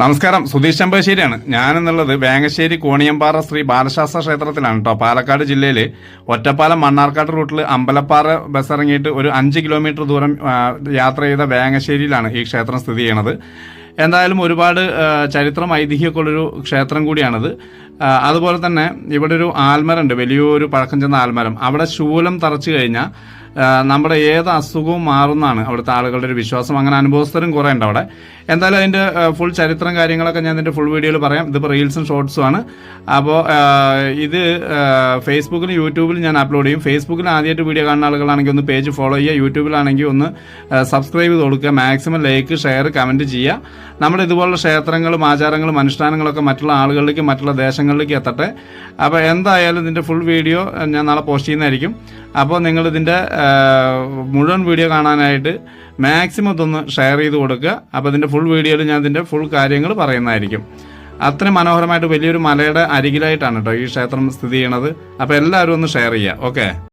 നമസ്കാരം. സുധീഷ് ചമ്പശ്ശേരിയാണ് ഞാനെന്നുള്ളത് വേങ്ങശ്ശേരി കോണിയമ്പാറ ശ്രീ ബാലശാസ്ത്ര ക്ഷേത്രത്തിലാണ് കേട്ടോ പാലക്കാട് ജില്ലയിൽ ഒറ്റപ്പാലം മണ്ണാർക്കാട് റൂട്ടിൽ അമ്പലപ്പാറ ബസ് ഇറങ്ങിയിട്ട് ഒരു അഞ്ച് കിലോമീറ്റർ ദൂരം യാത്ര ചെയ്ത വേങ്ങശ്ശേരിയിലാണ് ഈ ക്ഷേത്രം സ്ഥിതി ചെയ്യണത്. എന്തായാലും ഒരുപാട് ചരിത്രം ഐതിഹ്യമൊക്കെ ഉള്ളൊരു ക്ഷേത്രം കൂടിയാണിത്. അതുപോലെ തന്നെ ഇവിടെ ഒരു ആൽമരം ഉണ്ട് വലിയൊരു പഴക്കം ചെന്ന ആൽമരം. അവിടെ ശൂലം തറച്ചു കഴിഞ്ഞാൽ നമ്മുടെ ഏത് അസുഖവും മാറുന്നതാണ് അവിടുത്തെ ആളുകളുടെ ഒരു വിശ്വാസം. അങ്ങനെ അനുഭവസ്ഥരും കുറേ ഉണ്ട് അവിടെ. എന്തായാലും അതിന്റെ ഫുൾ ചരിത്രം കാര്യങ്ങളൊക്കെ ഞാൻ ഇതിന്റെ ഫുൾ വീഡിയോയിൽ പറയാം. ഇതിപ്പോൾ റീൽസും ഷോർട്സും ആണ്. അപ്പോൾ ഇത് ഫേസ്ബുക്കിലും യൂട്യൂബിലും ഞാൻ അപ്ലോഡ് ചെയ്യും. ഫേസ്ബുക്കിൽ ആദ്യമായിട്ട് വീഡിയോ കാണുന്ന ആളുകളാണെങ്കിൽ ഒന്ന് പേജ് ഫോളോ ചെയ്യുക. യൂട്യൂബിലാണെങ്കിൽ ഒന്ന് സബ്സ്ക്രൈബ് ചെയ്ത് കൊടുക്കുക. മാക്സിമം ലൈക്ക് ഷെയർ കമന്റ് ചെയ്യുക. നമ്മുടെ ഇതുപോലുള്ള ക്ഷേത്രങ്ങളും ആചാരങ്ങളും അനുഷ്ഠാനങ്ങളൊക്കെ മറ്റുള്ള ആളുകളിലേക്ക് മറ്റുള്ള ദേശങ്ങളിലേക്ക് എത്തട്ടെ. അപ്പോൾ എന്തായാലും ഇതിന്റെ ഫുൾ വീഡിയോ ഞാൻ നാളെ പോസ്റ്റ് ചെയ്യുന്നതായിരിക്കും. അപ്പോൾ നിങ്ങൾ ഇതിന്റെ മുഴുവൻ വീഡിയോ കാണാനായിട്ട് മാക്സിമം ഇതൊന്ന് ഷെയർ ചെയ്ത് കൊടുക്കുക. അപ്പോൾ ഇതിന്റെ ഫുൾ വീഡിയോയിൽ ഞാൻ ഇതിന്റെ ഫുൾ കാര്യങ്ങൾ പറയുന്നതായിരിക്കും. അത്ര മനോഹരമായിട്ട് വലിയൊരു മലയുടെ അരികിലായിട്ടാണ് കേട്ടോ ഈ ക്ഷേത്രം സ്ഥിതി ചെയ്യണത്. അപ്പോൾ എല്ലാവരും ഒന്ന് ഷെയർ ചെയ്യുക. ഓക്കെ